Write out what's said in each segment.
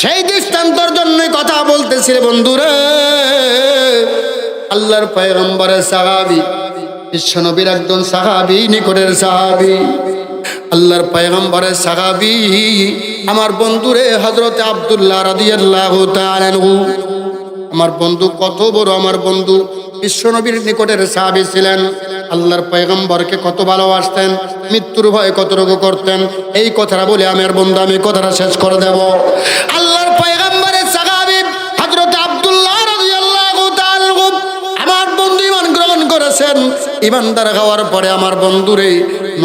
সেই দৃষ্টান্তর জন্য কথা বলতেছিলে বন্ধুরে। আল্লাহর পয়গম্বরের সাহাবি, বিশ্বনবীর একজন সাহাবি, নিকটের সাহাবি। আল্লাহর পয়গম্বরের সাহাবি, আমার বন্ধুরে হজরতে আবদুল্লাহ রাদিয়াল্লাহু আমার বন্ধু কত বড় আমার বন্ধু, বিশ্বনবীর নিকটের সাহাবি ছিলেন। আল্লাহর পয়গম্বরকে কত ভালোবাসতেন, মৃত্যুর ভয়ে কত রোগ করতেন। এই কথাটা বলে আমার বন্ধু, আমি কথাটা শেষ করে দেব। আল্লাহর করেছেন ইমানদার হওয়ার পরে আমার বন্ধুরে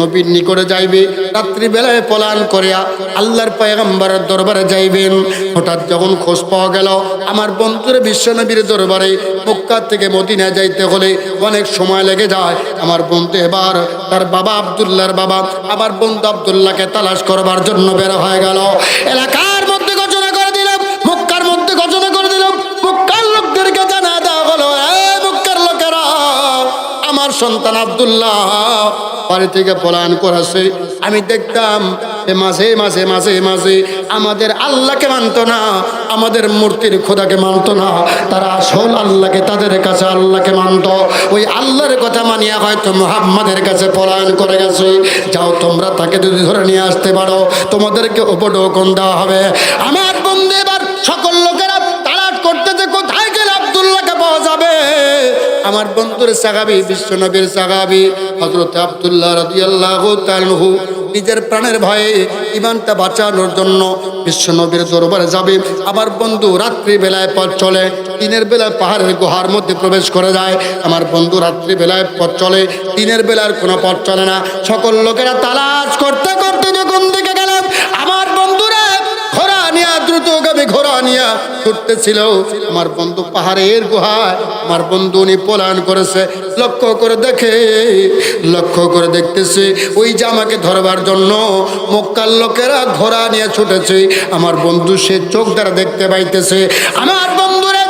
নবীর নিকটে যাইবে, রাত্রিবেলায় পলায়ন করিয়া আল্লাহর পয়গম্বরের দরবারে যাইবেন। হঠাৎ যখন খোঁজ পাওয়া গেল, আমার বন্ধুরে বিশ্বনবীর দরবারে মক্কা থেকে মদিনা যাইতে হলে অনেক সময় লেগে যায়। আমার বন্ধু এবার তার বাবা আবদুল্লাহর বাবা, আমার বন্ধু আবদুল্লাহকে তালাশ করবার জন্য বের হয়ে গেল। এলাকার আমার সন্তান আবদুল্লাহ বাড়ি থেকে পলায়ন করেছে। আমি দেখতাম মাঝে মাঝে মাঝে মাঝে আমাদের আল্লাহকে মানত না, আমাদের মূর্তির খোদাকে মানত না। তারা আসল আল্লাহকে, তাদের কাছে আল্লাহকে মানত। ওই আল্লাহর কথা মানিয়া হয়তো মোহাম্মদের কাছে পলায়ন করে গেছে। যাও তোমরা তাকে যদি ধরে নিয়ে আসতে পারো, তোমাদেরকে উপডোকন দেওয়া হবে। আমার আমার বন্ধুর সাহাবি বিশ্বনবীর সাহাবি হজরত আব্দুল্লাহ রাদিয়াল্লাহু তাআলাহু, নিজের প্রাণের ভয়ে ইমানটা বাঁচানোর জন্য বিশ্বনবীর দরবারে যাবে। আমার বন্ধু রাত্রি বেলায় পথ চলে, দিনের বেলায় পাহাড়ের গুহার মধ্যে প্রবেশ করে যায়। আমার বন্ধু রাত্রি বেলায় পথ চলে, দিনের বেলার কোনো পথ চলে না। সকল লোকেরা তালাশ করতে করতে নিয়া ছুটতেছিল। আমার বন্ধু পাহাড়ের গুহায়, আমার বন্ধু উনি পলায়ন করেছে। লক্ষ্য করে দেখে, লক্ষ্য করে দেখতেছে, ওই জামাকে ধরবার জন্য মক্কার লোকেরা ঘোড়া নিয়ে ছুটেছে। আমার বন্ধু সে চোখ দ্বারা দেখতে পাইতেছে, আমার বন্ধুরা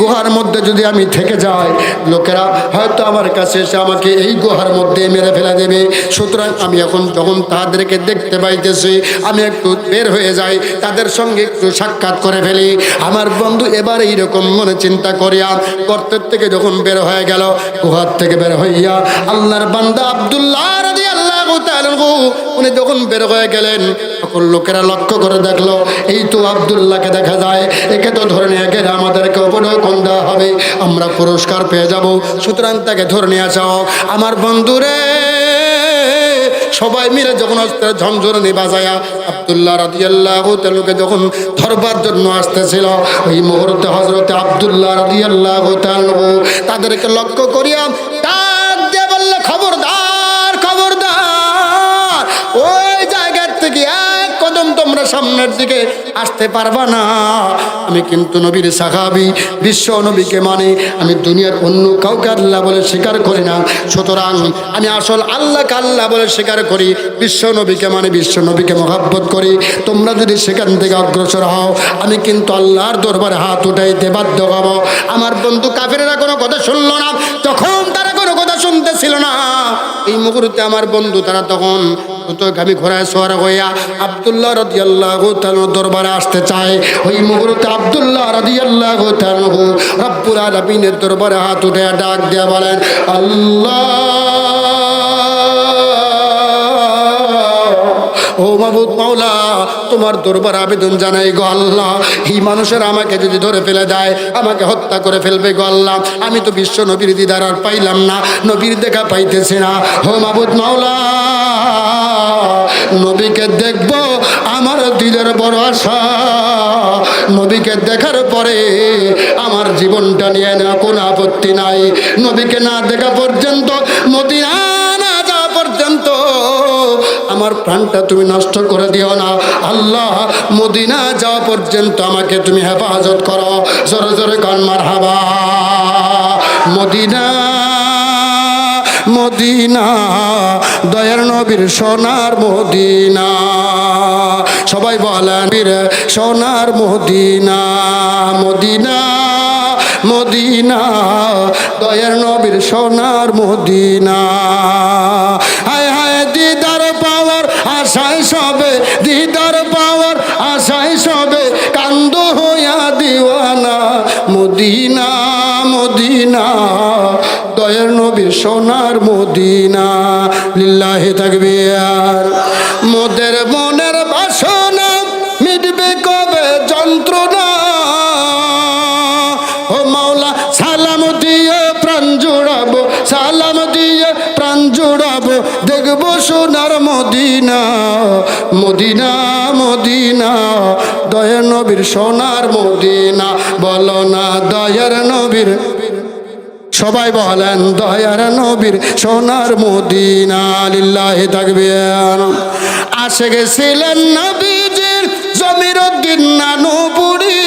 গুহার মধ্যে যদি আমি থেকে যাই, লোকেরা হয়তো আমার কাছে এসে আমাকে এই গুহার মধ্যে মেরে ফেলে দেবে। সুতরাং আমি এখন যখন তাদেরকে দেখতে পাইতেছি, আমি একটু বের হয়ে যাই, তাদের সঙ্গে একটু সাক্ষাৎ করে ফেলি। আমার বন্ধু এবার এইরকম মনে চিন্তা করিয়া গর্তের থেকে যখন বের হয়ে গেল, গুহার থেকে বের হইয়া আল্লাহর বান্দা আব্দুল্লাহ তাআলা উনি যখন বের হয়ে গেলেন, তখন লোকেরা লক্ষ্য করে দেখল, এই তো আব্দুল্লাহকে দেখা যায়। একে তো ধরে নিয়ে গেলে আমাদেরকে উপঢৌকন দেওয়া হবে। আমরা পুরস্কার পেয়ে যাব। সুতরাং তাকে ধরে নিয়ে যাও। আমার বন্ধুরে, সবাই মিলে যখন অস্ত্রের ঝমঝরনি বাজায়া আবদুল্লাহ রাদিয়াল্লাহু তাআলাকে যখন ধরবার জন্য আসতেছিল, ওই মুহূর্তে হযরতে আবদুল্লাহ রাদিয়াল্লাহু তাআলা তাদেরকে লক্ষ্য করিয়া থেকে এক কদম তোমরা সামনের দিকে আসতে পারবা না। আমি কিন্তু নবীর সাহাবি, বিশ্ব নবীকে মানে আমি দুনিয়ার অন্য কাউকে আল্লাহ বলে স্বীকার করি না। সুতরাং আমি আসল আল্লাহকে আল্লাহ বলে স্বীকার করি, বিশ্ব নবীকে মানে বিশ্ব নবীকে মহাব্বত করি। তোমরা যদি সেখান থেকে অগ্রসর হও, আমি কিন্তু আল্লাহর দরবারে হাত উঠাইতে বাধ্য হব। আমার বন্ধু কাফেরেরা কোনো কথা শুনলো না, তখন তারা কোনো কথা শুনতেছিল না। এই মুহূর্তে আমার বন্ধু, তারা তখন আমি ঘোড়ায় সোয়ার হইয়া আবদুল্লাহ রদিয়াল্লাহ দরবারে আসতে চায়। ওই মুহূর্তে আবদুল্লাহ রদিয়াল্লাহ রব্বুল আলমিনের দরবারে হাত উঠে ডাক দিয়া বলেন, আল্লাহ! ও মাবুদ মাওলা, তোমার দরবার আবেদন জানাই গো আল্লাহ। এই মানুষের আমাকে যদি ধরে ফেলে দেয়, আমাকে হত্যা করে ফেলবে গো আল্লাহ। আমি তো বিশ্ব নবীর দিদার আর পাইলাম না, নবীর দেখা পাইতেছি না। হো মাবুদ মাওলা, নবীকে দেখব আমার দিলের বড় আশা। নবীকে দেখার পরে আমার জীবনটা নিয়ে না কোনো আপত্তি নাই। নবীকে না দেখা পর্যন্ত মদিনা আমার প্রাণটা তুমি নষ্ট করে দিও না। আল্লাহ মদিনা যাওয়া পর্যন্ত আমাকে তুমি হেফাজত করো। জোরে জোরে কনমার হাবা মদিনা মদিনা, দয়ার নবীর সোনার মদিনা। সবাই বলেন সোনার মদিনা মদিনা মদিনা, দয়ার নবীর সোনার মদিনা। মদিনা থাকবে আর মোদের মনের বাসনা মিটবে কবে যন্ত্রণা? ও মাওলা, সালাম দিয়ে প্রাণ জোড়াবো, সালাম দিয়ে প্রাণ জোড়াবো, দেখব সোনার মদিনা মদিনা মদিনা, দয়ার নবীর সোনার মদিনা, বলো না দয়ার নবীর সবাই বলেন, দয়ার নবীর সোনার মদিনা লিল্লাহি তাকবীর। আসে গেছিলেন নবীজির জমির উদ্দিন নানুপুরি।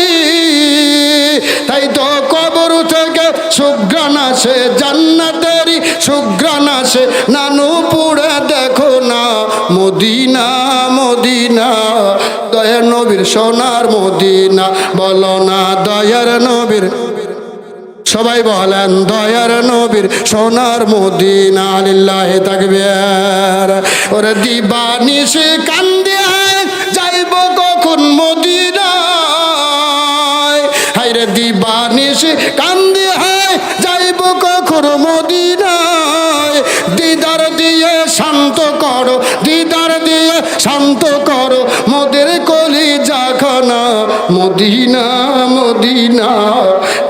তাই তো কবর থেকে সুগ্রাণ আসে, জান্নাতেরই সুগ্রাণ আসে। নানুপুরে দেখো না, মদিনা মদিনা। দয়ার নবীর সোনার মদিনা, বলো না দয়ার নবীর সবাই বলেন, দয়ার নবীর সোনার মদিনা লিল্লাহে তাকবীর। ওরে দিবানিশে কান্দে, যাইব কখন মদিনায়? হাইরে দিবানিশে কান্দে হায় যাইব কখন মদিনায়? দিদার দিয়ে শান্ত করো, দিদার দিয়ে শান্ত করো মদিনা মদিনা,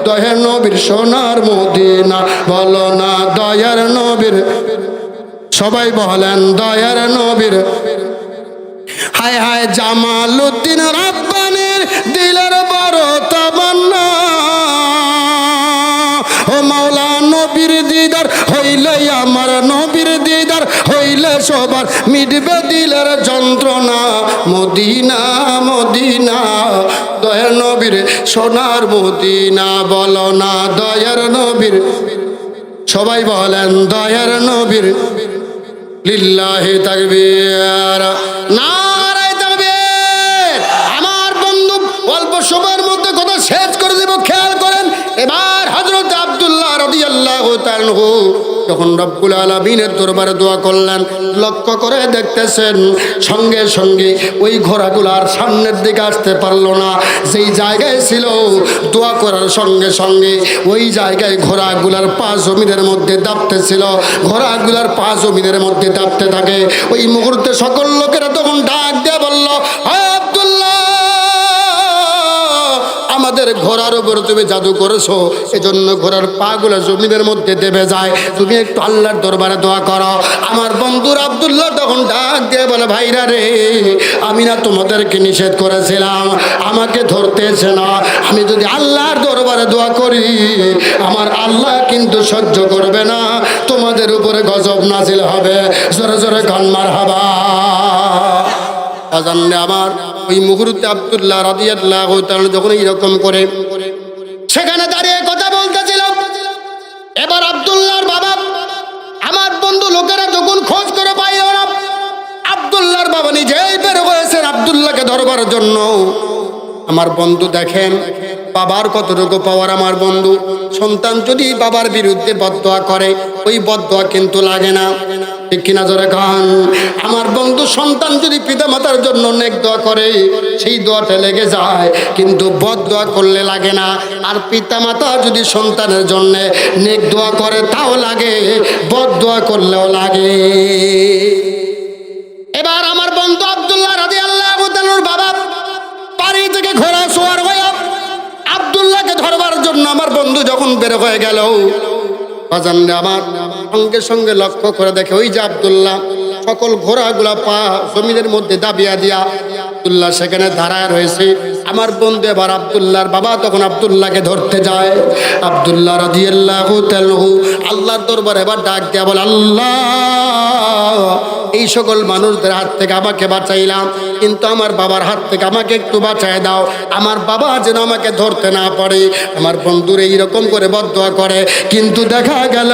দয়ার নবীর সোনার মদিনা। বলো না দয়ার নবীর। সবাই বলেন দয়ার নবীর। হায় হায় জামাল উদ্দিন রব্বানির দিলের বড় তামান্না ও মাওলা নবীর দিদার হইলে আমার নবীর দিদার, হইলে সবার মিটবে দিলের যন্ত্রণা। মদিনা মদিনা, দয়ার নবীর সোনার মদিনা, বলো না দয়ার নবীর। সবাই বলেন দয়ার নবীর। লিল্লাহি তাকবীর। নারায়ে তাআলা যখন রব্বুল আলামিনের দরবারে দোয়া করলেন, লক্ষ্য করে দেখতেছেন, সঙ্গে সঙ্গে ওই সামনের দিকে আসতে না। যেই জায়গায় ছিল, দোয়া করার সঙ্গে সঙ্গে ওই জায়গায় ঘোড়াগুলার পা জমিনের মধ্যে দাপতেছিল ঘোড়াগুলার পা জমিনের মধ্যে দাপতে থাকে। ওই মুহূর্তে সকল লোকেরা তখন ডাক দিয়ে বলল "হায় আমাদের ঘোড়ার উপর তুমি জাদু করেছ, এজন্য ঘোড়ার পাগুলো জমিনের মধ্যে দেবে যায়। তুমি একটু আল্লাহর দরবারে দোয়া করো। আমার বন্ধুর আব্দুল্লাহ তখন ডাক দিয়ে বলে, ভাইরা রে, আমি না তোমাদেরকে নিষেধ করেছিলাম। আমাকে ধরতেছে না। আমি যদি আল্লাহর দরবারে দোয়া করি, আমার আল্লাহ কিন্তু সহ্য করবে না। তোমাদের উপরে গজব নাজিল হবে। জোরে জোরে গনমার হাবা। আজান্নে আমার। ওই মুহূর্তে আবদুল্লাহ রাদিয়াল্লাহু তাআলা যখন এইরকম করে, সেখানে দাঁড়িয়ে কথা বলতেছিলাম এবার আব্দুল্লাহর বাবা, আমার বন্ধু লোকেরা যখন খোঁজ করে পাইল না, আব্দুল্লাহর বাবা নিজেই বের হয়েছেন আব্দুল্লাহকে ধরবার জন্য। আমার বন্ধু দেখেন, বাবার কতটুকু পাওয়ার আমার বন্ধু। সন্তান যদি বাবার বিরুদ্ধে বদয়া করে, ওই বদয়া কিন্তু লাগে না। ঠিক কিনা জোরে খান আমার বন্ধু সন্তান যদি পিতা মাতার জন্য নেক দোয়া করে, সেই দোয়াটা লেগে যায়। কিন্তু বদ দোয়া করলে লাগে না। আর পিতা মাতা যদি সন্তানের জন্য নেক দোয়া করে, তাও লাগে। বদ দোয়া করলেও লাগে। এবার আমার বন্ধু আব্দুল্লাহ রাজি আল্লাহ বাবা বাড়ি থেকে ঘোড়া শোয়ার হয়ে আব্দুল্লাহকে ধরবার জন্য আমার বন্ধু যখন বের হয়ে গেল আমার। সঙ্গে সঙ্গে লক্ষ্য করে দেখে, ওই যে আবদুল্লাহ, সকল ঘোড়াগুলা পা জমিনের মধ্যে দাবিয়া দিয়া আবদুল্লাহ সেখানে দাঁড়ায় রয়েছে। আমার বন্ধু এবার আব্দুল্লাহর বাবা তখন আবদুল্লাহকে ধরতে যায়। আব্দুল্লাহ রাদিয়াল্লাহু তাআলাহু আল্লাহর দরবারে এবার ডাক দেয়া বলে, আল্লাহ, এই সকল মানুষদের হাত থেকে আমাকে বাঁচাইলাম, কিন্তু আমার বাবার হাত থেকে আমাকে একটু বাঁচায় দাও। আমার বাবা যেন আমাকে ধরতে না পারে। আমার বন্ধুর এইরকম করে বদয়া করে, কিন্তু দেখা গেল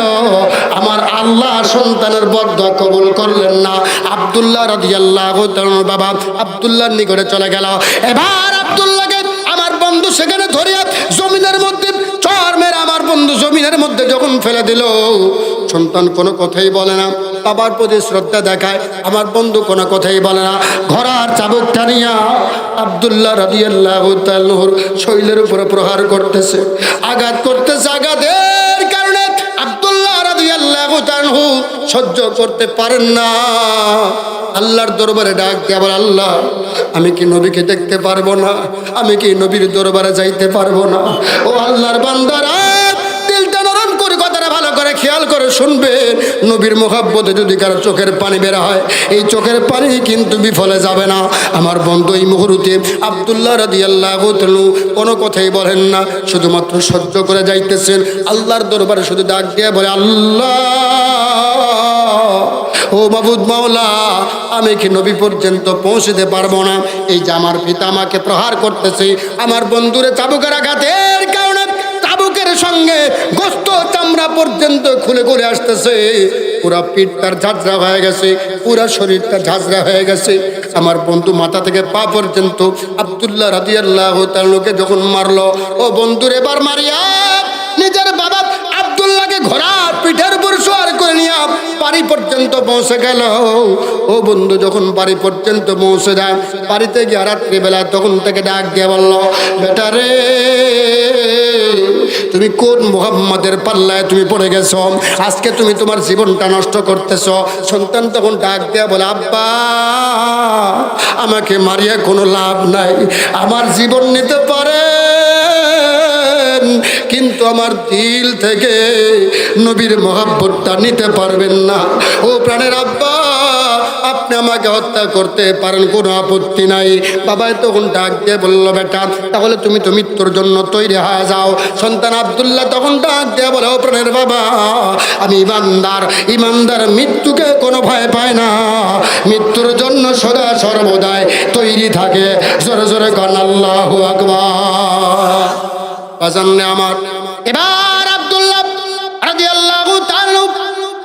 আমার আল্লাহ সন্তানের বদয়া কবুল করলেন না। আবদুল্লাহ রাদিয়াল্লাহ বাবা আবদুল্লাহর নিকটে চলে গেল। এবার আবদুল্লাহকে আমার বন্ধু সেখানে ধরিয়া জমিনের মধ্যে চর মেরে আমার বন্ধু জমিনের মধ্যে যখন ফেলে দিল, সন্তান কোনো কথাই বলে না। বাবার প্রতি শ্রদ্ধা দেখায়, আমার বন্ধু কোনো কথাই বলে না। ঘরার চাবুক টানিয়া আবদুল্লাহ রাজিয়াল্লাহ তাল্লুর শৈলের উপরে প্রহার করতেছে। আঘাত করতেছে আঘাতের কারণে আবদুল্লাহ রাজিয়াল্লাহ আল্লাহ সহ্য করতে পারেন না। আল্লাহর দরবারে ডাক দিয়ে আবার আল্লাহ, আমি কি নবীকে দেখতে পারব না? আমি কি নবীর দরবারে যাইতে পারব না? ও আল্লাহর বান্দারা, দিলটা নরম করে কথাটা ভালো করে খেয়াল করে শুনবেন। নবীর মোহাব্বতে যদি কারও চোখের পানি বের হয়, এই চোখের পানি কিন্তু বিফলে যাবে না। আমার বন্ধু এই মুহূর্তে আবদুল্লাহ রাদি আল্লাহ কোনো কথাই বলেন না, শুধুমাত্র সহ্য করে যাইতেছেন। আল্লাহর দরবারে শুধু ডাক দিয়ে বলে, আল্লাহ! ও মাবুদ মাওলা, আমি কি নবী পর্যন্ত পৌঁছতে পারব না? এই যে আমার পিতা আমাকে প্রহার করতেছে, আমার বন্ধুরে চাবুকের আঘাতের কারণে চাবুকের সঙ্গে গোস্ত চামড়া পর্যন্ত খুলে করে আসতেছে। পুরা পিঠ তার ঝাঁঝরা হয়ে গেছে, পুরা শরীর তার ঝাঁঝরা হয়ে গেছে। আমার বন্ধু মাথা থেকে পা পর্যন্ত আবদুল্লাহ রাদিয়াল্লাহু তাআলাকে যখন মারলো, ও বন্ধুর এবার মারিয়া নিজের বাবা আবদুল্লাহকে ঘোড়ার পিঠের উপর সোয়ার করে নিয়ে বাড়ি পর্যন্ত পৌঁছে গেল। ও বন্ধু, যখন বাড়ি পর্যন্ত পৌঁছে যায়, বাড়িতে গিয়ে রাত্রিবেলা তখন থেকে ডাক দিয়ে বলল, বেটা রে, তুমি কোন মোহাম্মদের পাল্লায় তুমি পড়ে গেছো? আজকে তুমি তোমার জীবনটা নষ্ট করতেছ। সন্তান তখন ডাক দেয়া বলে, আব্বা, আমাকে মারিয়া কোনো লাভ নাই। আমার জীবন নিতে পারে? কিন্তু আমার দিল থেকে নবীর মহাব্বতটা নিতে পারবেন না। ও প্রাণের আব্বা, আপনি আমাকে হত্যা করতে পারেন, কোনো আপত্তি নাই। বাবাই তখন ডাক দিয়ে বলল, বেটা, তাহলে তুমি তো মৃত্যুর জন্য তৈরি হয়ে যাও। সন্তান আবদুল্লাহ তখন ডাক দিয়ে বলে, ও প্রাণের বাবা, আমি ইমানদার। ইমানদার মৃত্যুকে কোনো ভয় পায় না। মৃত্যুর জন্য সদা সর্বদাই তৈরি থাকে। জোরে জোরে গান আল্লাহ আকবার। আমার। এবার আব্দুল্লাহ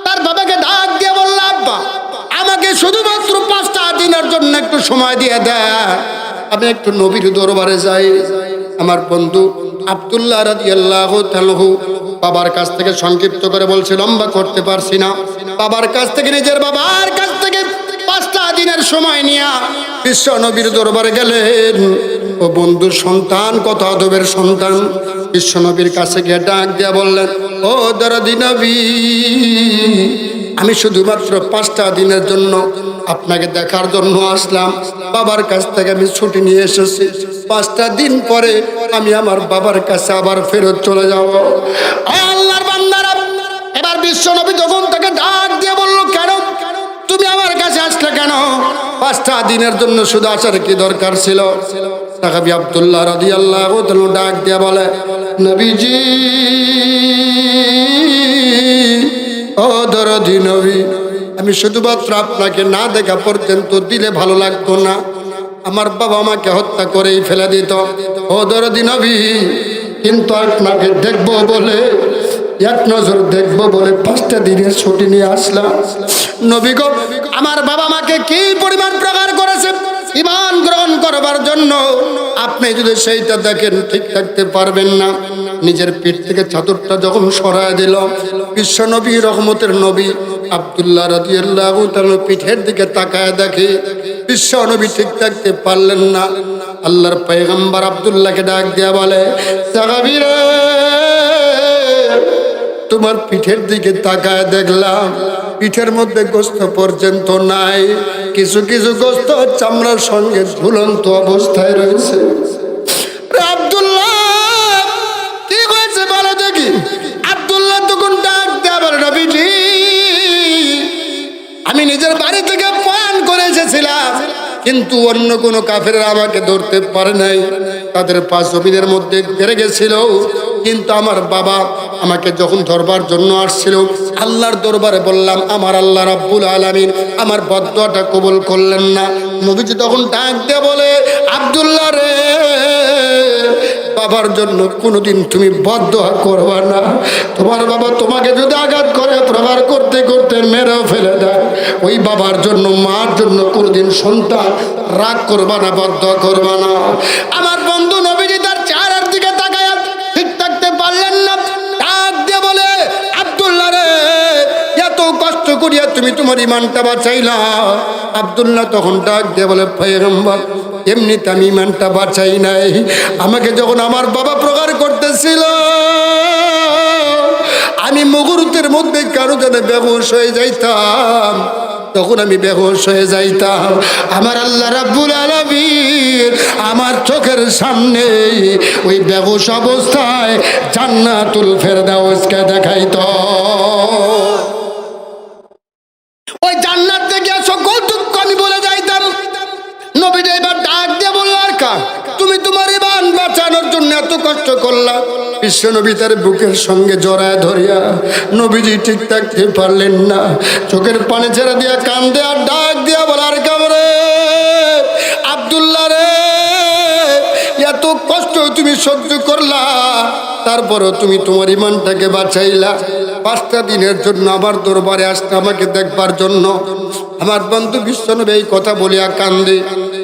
তার বাবাকে ডাক দিয়ে আব্বা, আমাকে শুধুমাত্র পাঁচটা দিনের জন্য একটু সময় দিয়ে দেয় আমি একটু নবীর দরবারে যাই। আমার বন্ধু আব্দুল্লাহ রাদিয়াল্লাহু তাআলা বাবার কাছ থেকে সংক্ষিপ্ত করে বলছে, লম্বা করতে পারছি না। বাবার কাছ থেকে, নিজের বাবার কাছ থেকে পাঁচটা সময় নিয়ে বিশ্ব নবীর দরবারে গেলেন। ও বন্ধুর সন্তান, কত আদবের সন্তান। বিশ্ব নবীর কাছে গিয়ে ডাক দিয়া বললেন, ও দরদি নবী, আমি শুধুমাত্র পাঁচটা দিনের জন্য আপনাকে দেখার জন্য আসলাম। বাবার কাছ থেকে আমি ছুটি নিয়ে এসেছি। পাঁচটা দিন পরে আমি আমার বাবার কাছে আবার ফেরত চলে যাব। আল্লাহর বান্দারা, এবার বিশ্ব নবী তখন তাকে ডাক দিয়ে বলল, কেন? তুমি আমার আসলে কেন? পাঁচটা দিনের জন্য শুধু আসার কি দরকার ছিল? আব্দুল্লাহ রাদি আল্লাহ ডাক দিয়া বলে, নবীজি, ও দরদি নবী, আমি শুধুমাত্র আপনাকে না দেখা পর্যন্ত দিলে ভালো লাগতো না। আমার বাবা আমাকে হত্যা করেই ফেলে দিত। ও দরদি নবী, কিন্তু আপনাকে দেখব বলে, এক নজর দেখব বলে পাঁচটা দিনের ছুটি নিয়ে আসলাম। নবী গো আমার বাবা মাকে কি পরিমাণ প্রকার করেছে? ইমান গ্রহণ করবার জন্য আপনি যদি সেইটা দেখেন, ঠিক থাকতে পারবেন না। নিজের পিঠ থেকে চাদরটা যখন সরায় দিল বিশ্ব নবী রহমতের নবী আবদুল্লাহ রাদিয়াল্লাহ তার পিঠের দিকে তাকায় দেখে বিশ্ব নবী ঠিক থাকতে পারলেন না। আল্লাহর পয়গম্বর আবদুল্লাহকে ডাক দেয়া বলে তোমার পিঠের দিকে তাকায় দেখলাম পিঠের মধ্যে গোস্ত পর্যন্ত নাই। কিছু কিছু গোস্ত চামড়ার সঙ্গে ঝুলন্ত অবস্থায় রয়েছে। আমি নিজের বাড়ি থেকে পান করে এসেছিলাম, কিন্তু অন্য কোনো কাফের আমাকে ধরতে পারে নাই। তাদের পাঁচ জমিনের মধ্যে বেড়ে গেছিল। কিন্তু আমার বাবা আমাকে যখন ধরবার জন্য আসছিল, আল্লাহর দরবারে বললাম, আমার আল্লাহ রাব্বুল আলামিন আমার বদয়াটা কবুল করলেন না। নবীজি তখন ডাক দিয়ে বলে, আব্দুল্লাহ রে, বাবার জন্য কোনোদিন তুমি বদ্ধ করবা না। তোমার বাবা তোমাকে যদি আঘাত করে, প্রহার করতে করতে মেরেও ফেলে দেয়। ওই বাবার জন্য, মার জন্য কোনোদিন সন্তান রাগ করবা না বদ্ধ করবা না। আমার করিয়া তুমি তোমার ইমানটা বাঁচাইলা আবদুল্লাহ তখন ডাক দিয়ে বলে, পয়গম্বর, এমনিতে আমি ইমানটা বাঁচাই নাই। আমাকে যখন আমার বাবা প্রকার করতেছিল, আমি মুহূর্তের মধ্যে কারও যেন বেহুশ হয়ে যাইতাম। তখন আমি বেহুশ হয়ে যাইতাম। আমার আল্লাহ রাব্বুল আলামিন আমার চোখের সামনে ওই বেহুশ অবস্থায় জান্নাতুল ফেরদাউসকে দেখাইতো। এত কষ্ট করলা বিশ্ব নবী তার বুকের সঙ্গে জড়ায় ধরিয়া নবীজি ঠিক থাকতে পারলেন না। চোখের পানি ছেড়ে দিয়া কান্দে আর ডাক দিয়া বলার কামরে আব্দুল্লাহ রে, এত কষ্ট তুমি সহ্য করলা। তারপরও তুমি তোমার ইমানটাকে বাঁচাইলা। পাঁচটা দিনের জন্য আমার দরবারে আসতে আমাকে দেখবার জন্য আমার বন্ধু বিশ্বনবী এই কথা বলিয়া কান্দে।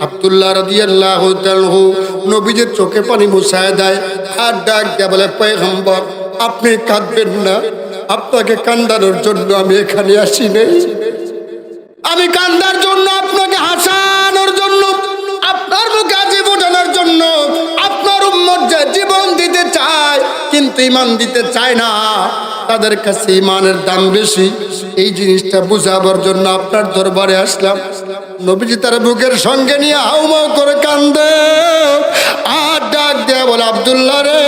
আবদুল্লাহ রাদিয়াল্লাহ তাআলাহু নবীজের চোখে পানি মুছায় দেয় আর ডাক দেয়া বলে, পয়গম্বর, আপনি কাঁদবেন না। আপনাকে কান্দানোর জন্য আমি এখানে আসি নেই আমি কান্দার জন্য, আপনাকে হাসানোর জন্য, আপনার মুখে হাসি ফোটানোর জন্য যে জীবন দিতে চায়, কিন্তু ইমান দিতে চায় না। তাদের কাছে ইমানের দাম বেশি। এই জিনিসটা বুঝাবার জন্য আপনার দরবারে আসলাম। নবীজি তার বুকের সঙ্গে নিয়ে হাউমাউ করে কান্দে। আর ডাক দেয়া বলে, আবদুল্লাহ রে,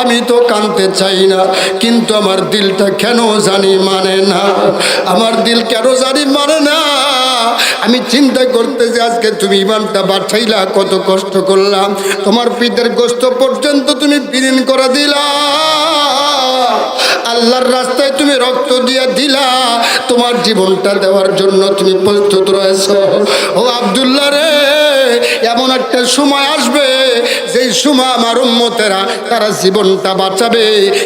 আমি তো কানতে চাই না, কিন্তু আমার দিলটা কেন জানি মানে না। আমার দিল কেন জানি মানে না। আমি চিন্তা করতেছি, আজকে তুমি ইমানটা বাঁচাইলা কত কষ্ট করলাম। তোমার পিঠের গোস্ত পর্যন্ত তুমি বিলীন করে দিলা। আল্লাহর রাস্তায় তুমি রক্ত দিয়ে দিলা। তোমার জীবনটা দেওয়ার জন্য তুমি প্রস্তুত রয়েছ। ও আবদুল্লাহ রে, এমন একটা সময় আসবে, যেই সময় আমার উম্মতেরা তারা জীবনটা বাঁচাবে,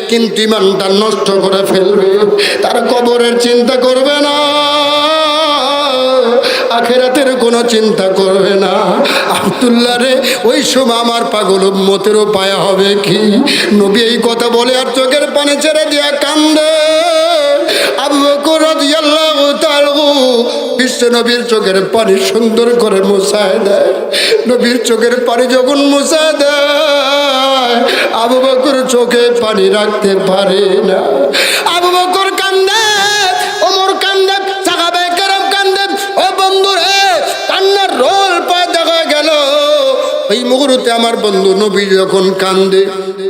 কিন্তু ইমানটা নষ্ট করে ফেলবে। তারা কবরের চিন্তা করবে না। আখেরাতের কোনো চিন্তা করবে না। আবদুল্লাহ রে, ওই সময় আমার পাগল মতেরও পায়া হবে কি? নবী এই কথা বলে আর চোখের পানি ছেড়ে দিয়া কান্দে। আবু বকর রাদিয়াল্লাহু বিশ্ব নবীর চোখের পানি সুন্দর করে মুছায় দেয়। নবীর চোখের পানি যখন মুছায় দেয়, আবু বকর চোখে পানি রাখতে পারে না। মুহূর্তে আমার বন্ধু নবী যখন কান্দে,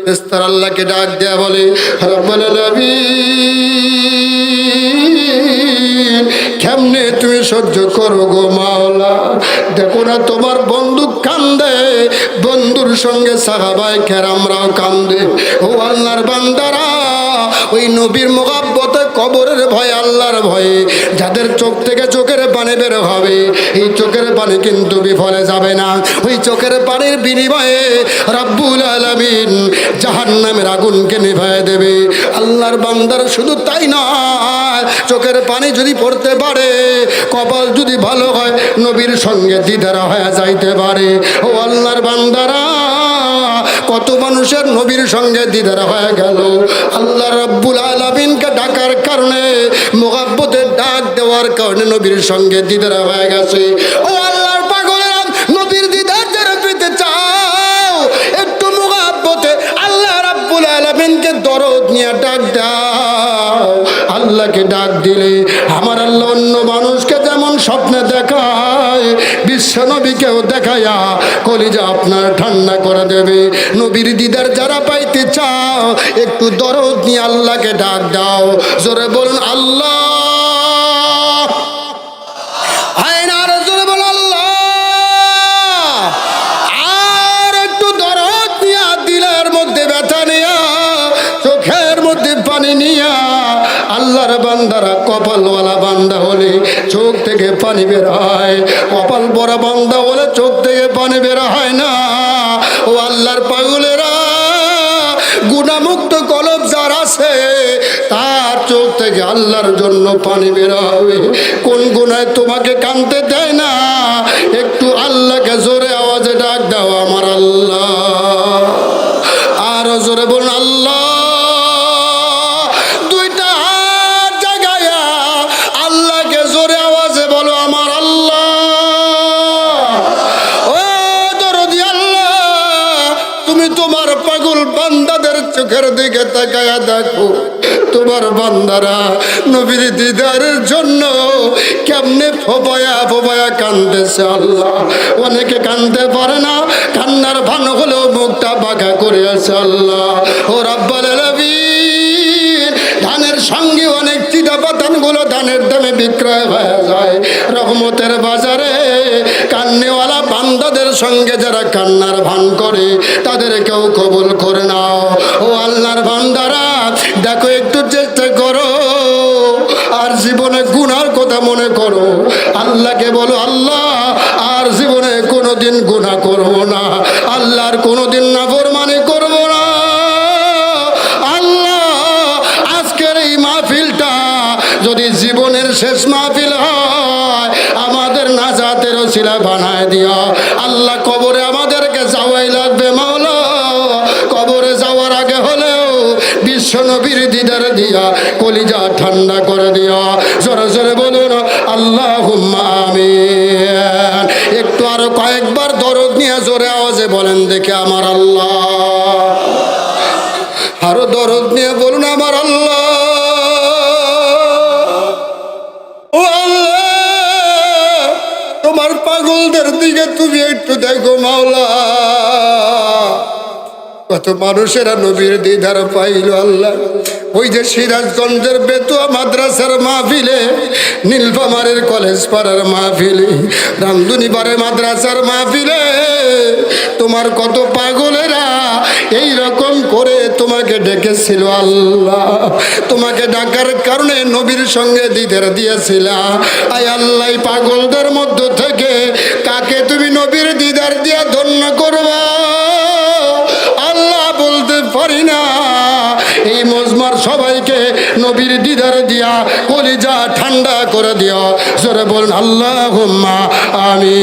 ফেরেশতার আল্লাহকে ডাক দেয়া বলে কেমনে তুমি সহ্য করো গো মাওলা? দেখো না তোমার বন্ধু কান্দে, বন্ধুর সঙ্গে সাহাবায় খেরামরাও কান্দে। ও আল্লাহর বান্দারা ওই নবীর মোকাব্বতে কবরের ভয়, আল্লাহর ভয়ে যাদের চোখ থেকে চোখের পানি বের হবে, এই চোখের পানি কিন্তু বিফলে যাবে না। ওই চোখের পানির বিনিময়ে রাব্বুল আলামিন জাহান্নামের আগুনকে নিভায় দেবে। আল্লাহর বান্দার শুধু তাই নয়, চোখের পানি যদি পড়তে পারে, কপাল যদি ভালো হয়, নবীর সঙ্গে দিদারা হয়ে যাইতে পারে। ও আল্লাহর বান্দারা কত মানুষের নবীর সঙ্গে দিদারা হয়ে গেল। আল্লাহ রাব্বুল আলামিনকে ডাকার কারণে, মোহাব্বতের ডাক দেওয়ার কারণে নবীর সঙ্গে দিদারা হয়ে গেছে। ও আল্লাহর পাগলেরা, নবীর দিদার যারা পেতে চাও, একটু মোহাব্বতে আল্লাহ রাব্বুল আলামিনকে দরদ নিয়ে ডাক দাও। আল্লাহকে ডাক দিলে আমার আল্লাহ অন্য মানুষকে স্বপ্নে দেখায়, বিশ্ব নবীকেও দেখায়া কলিজা আপনার ঠান্ডা করে দেবে। নবীর দিদার যারা পাইতে চাও, একটু দরদ নিয়ে আল্লাহকে ডাক দাও। জোরে বলুন, আল্লাহ। বান্দারা কপালওয়ালা বান্দা হলে চোখ থেকে পানি বের হয়। কপাল বড় বান্দা হলে চোখ থেকে পানি বের হয় না। ও আল্লাহর পাগলেরা, গুণামুক্ত কলব যার আছে, তার চোখ থেকে আল্লাহর জন্য পানি বের হবে। কোন গুণায় তোমাকে কানতে দেয় না? একটু আল্লাহকে জোরে আওয়াজে ডাক দাও আমার আল্লাহ। আরও জোরে বলুন তোমার বান্দারা, নবীর দিদারের জন্য কেমনে ফোবায়া ফোবায়া কানতেছে আল্লাহ। অনেকে কানতে পারে না, কান্নার ভান হলেও মুখটা বাঁকা করে আছে আল্লাহ। ও রাব্বাল ধানের সঙ্গে অনেক চিটা পাতানগুলো ধানের দামে বিক্রয় হয়ে যায়। রহমতের বাজারে কান্নেওয়ালা বান্দাদের সঙ্গে যারা কান্নার ভান করে তাদের কেউ কবুল করে নাও। ও আল্লাহর বান্দারা, দেখো একটু চেষ্টা করো। আল্লাহকে বলো, আল্লাহ, আর জীবনে কোনোদিন গুনাহ করব না। আল্লাহর কোনোদিন নাফরমানি করব না। আল্লাহ, আজকের এই মাহফিলটা যদি জীবনের শেষ মাহফিল হয়, আমাদের নাজাতের শিলা বানায় দিও। আল্লাহ কবরে আমাদেরকে যাওয়াই লাগবে মাওলা বিশ্ব নবীর দিদার দিয়া, কলিজা ঠান্ডা করে দিও জোরে জোরে বলুন আল্লাহ আমিন। একটু আরও কয়েকবার দরদ নিয়ে জোরে আওয়াজে বলেন, দেখে আমার আল্লাহ। আরও দরদ নিয়ে বলুন, আমার আল্লাহ। আল্লাহ, তোমার পাগলদের দিকে তুমি একটু দেখো। কত মানুষেরা নবীর দিদার পাইল আল্লাহ। ওই যে সিরাজগঞ্জের বেতুয়া মাদ্রাসার মাহফিলে, নীলফামারের কলেজ পাড়ার মাহফিলে, রামদুনিবারে মাদ্রাসার মাহফিলে, তোমার কত পাগলেরা এই রকম করে তোমাকে ডেকেছিল আল্লাহ। তোমাকে ডাকার কারণে নবীর সঙ্গে দিদার দিয়েছিল। আই আল্লাহ পাগলদের মধ্য থেকে কাকে তুমি নবীর দিদার দিয়া সবাইকে নবীর দিদার দিয়া কলিজা ঠান্ডা করে দিও। জোরে বলুন আল্লাহ আমি